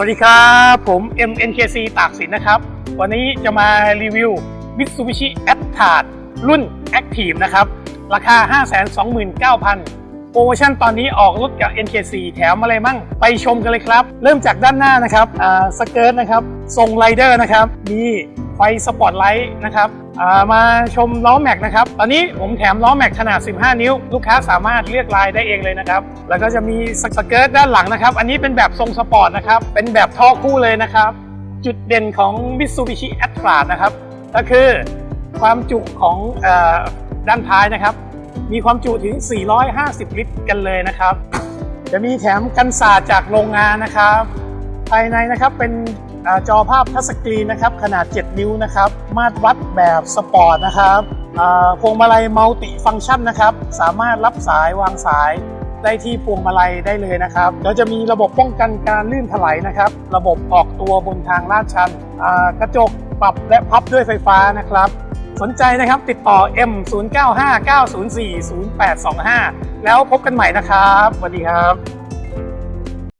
สวัสดีครับผม MNKC ตากสินนะครับ วันนี้จะมารีวิว Mitsubishi a t t a r รุ่น Active นะครับ ราคา 529,000 โปรโมชั่นตอนนี้ออกรถกับ NKC แถมอะไรมั่ง ไปชมกันเลยครับ เริ่มจากด้านหน้านะครับสเกิร์ตนะครับ ทรงไรเดอร์นะครับ มี ไฟสปอตไลท์นะครับมาชมล้อแม็กนะครับ ตอนนี้ผมแถมล้อแม็กขนาด 15 นิ้ว ลูกค้าสามารถเลือกลายได้เองเลยนะครับ แล้วก็จะมีสเกิร์ตด้านหลังนะครับ อันนี้เป็นแบบทรงสปอร์ตนะครับ เป็นแบบท่อคู่เลยนะครับ จุดเด่นของ Mitsubishi a t t r a นะครับ ก็คือความจุของอด้านท้ายนะครับ มีความจุถึง 450 ลิตรกันเลยนะครับ จะมีแถมกันศาสตร์จากโรงงานนะครับ ภายในนะครับเป็น จอภาพทัชสกรีนนะครับขนาด 7 นิ้วนะครับมาตรวัดแบบสปอร์ตนะครับพวงมาลัยมัลติฟังก์ชันนะครับสามารถรับสายวางสายได้ที่พวงมาลัยได้เลยนะครับแล้วจะมีระบบป้องกันการลื่นถลายนะครับ ระบบออกตัวบนทางลาดชันกระจกปรับและพับด้วยไฟฟ้านะครับ สนใจนะครับติดต่อ M 0 9 5 9 0 4 0 8 2 5 แล้วพบกันใหม่นะครับสวัสดีครับ